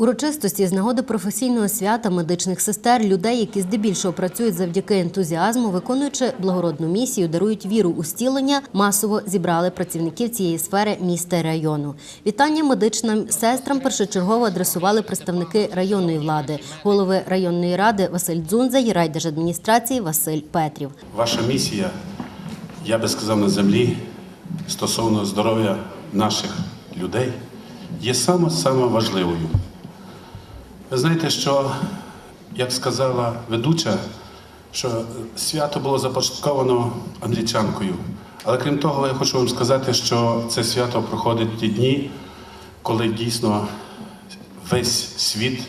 Урочистості з нагоди професійного свята медичних сестер, людей, які здебільшого працюють завдяки ентузіазму, виконуючи благородну місію, дарують віру у стілення, масово зібрали працівників цієї сфери міста і району. Вітання медичним сестрам першочергово адресували представники районної влади, голови районної ради Василь Дзунза і райдержадміністрації Василь Петрів. Ваша місія, я би сказав, на землі стосовно здоров'я наших людей є саме саме важливою. Ви знаєте, що, як сказала ведуча, що свято було започатковано англічанкою. Але крім того, я хочу вам сказати, що це свято проходить в ті дні, коли дійсно весь світ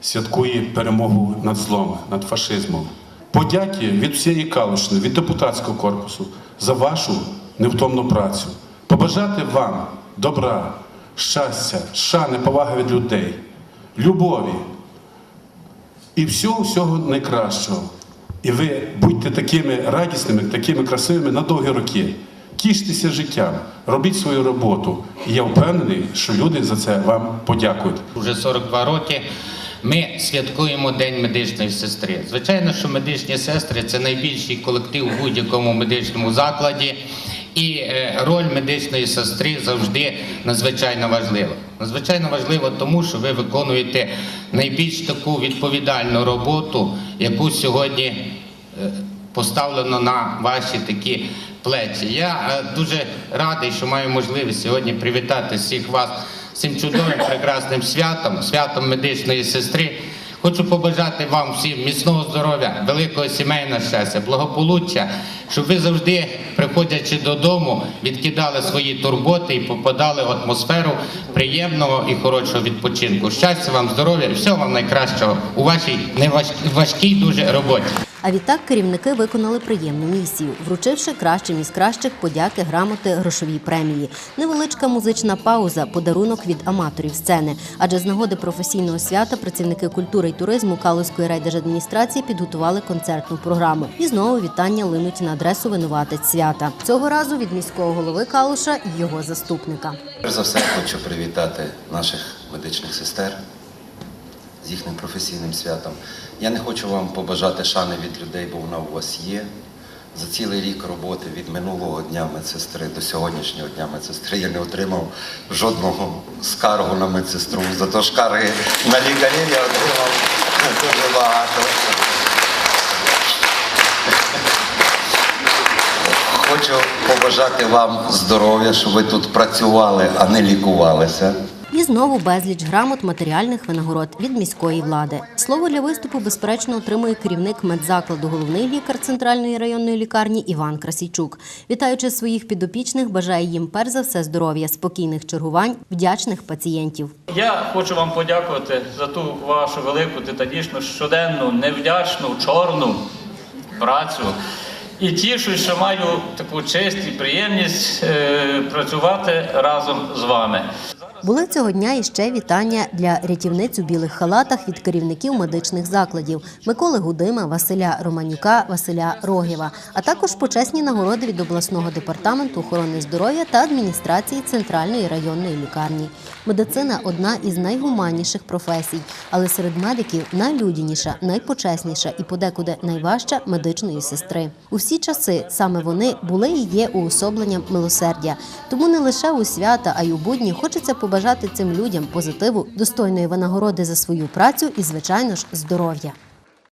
святкує перемогу над злом, над фашизмом. Подяки від всієї Калушини, від депутатського корпусу за вашу невтомну працю. Побажати вам добра, щастя, шани, поваги від людей, любові і всього всього найкращого. І ви будьте такими радісними, такими красивими на довгі роки. Тіштеся життям, робіть свою роботу. І я впевнений, що люди за це вам подякують. Уже 42 роки ми святкуємо День медичної сестри. Звичайно, що медичні сестри це найбільший колектив у будь-якому медичному закладі. І е, роль медичної сестри завжди надзвичайно важлива. Надзвичайно важливо тому, що ви виконуєте найбільш таку відповідальну роботу, яку сьогодні е, поставлено на ваші такі плечі. Я е, дуже радий, що маю можливість сьогодні привітати всіх вас з цим чудовим прекрасним святом, святом медичної сестри. Хочу побажати вам всім міцного здоров'я, великого сімейного щастя, благополуччя, щоб ви завжди, приходячи додому, відкидали свої турботи і попадали в атмосферу приємного і хорошого відпочинку. Щастя вам, здоров'я всього вам найкращого у вашій неважкій дуже роботі. А відтак керівники виконали приємну місію, вручивши кращим із кращих подяки, грамоти, грошові премії. Невеличка музична пауза, подарунок від аматорів сцени. Адже з нагоди професійного свята працівники культури і туризму Калузької райдержадміністрації підготували концертну програму. І знову вітання линуть на адресу винуватець свята. Цього разу від міського голови Калуша і його заступника. Перш за все хочу привітати наших медичних сестер з їхнім професійним святом. Я не хочу вам побажати шани від людей, бо вона у вас є. За цілий рік роботи від минулого дня медсестри до сьогоднішнього дня медсестри я не отримав жодного скаргу на медсестру. Зато скарги на лікарів я отримав дуже багато. Хочу побажати вам здоров'я, щоб ви тут працювали, а не лікувалися. І знову безліч грамот матеріальних винагород від міської влади. Слово для виступу безперечно отримує керівник медзакладу, головний лікар центральної районної лікарні Іван Красійчук. Вітаючи своїх підопічних, бажає їм перш за все здоров'я, спокійних чергувань, вдячних пацієнтів. Я хочу вам подякувати за ту вашу велику титанічну, щоденну, невдячну, чорну працю. І тішусь, що маю таку честь і приємність е, працювати разом з вами. Були цього дня іще вітання для рятівниць у білих халатах від керівників медичних закладів Миколи Гудима, Василя Романюка, Василя Рогєва, а також почесні нагороди від обласного департаменту охорони здоров'я та адміністрації центральної районної лікарні. Медицина одна із найгуманніших професій, але серед медиків найлюдяніша, найпочесніша і подекуди найважча медичної сестри. У всі часи саме вони були і є уособленням милосердя. Тому не лише у свята, а й у будні хочеться побажати цим людям позитиву, достойної винагороди за свою працю і, звичайно ж, здоров'я.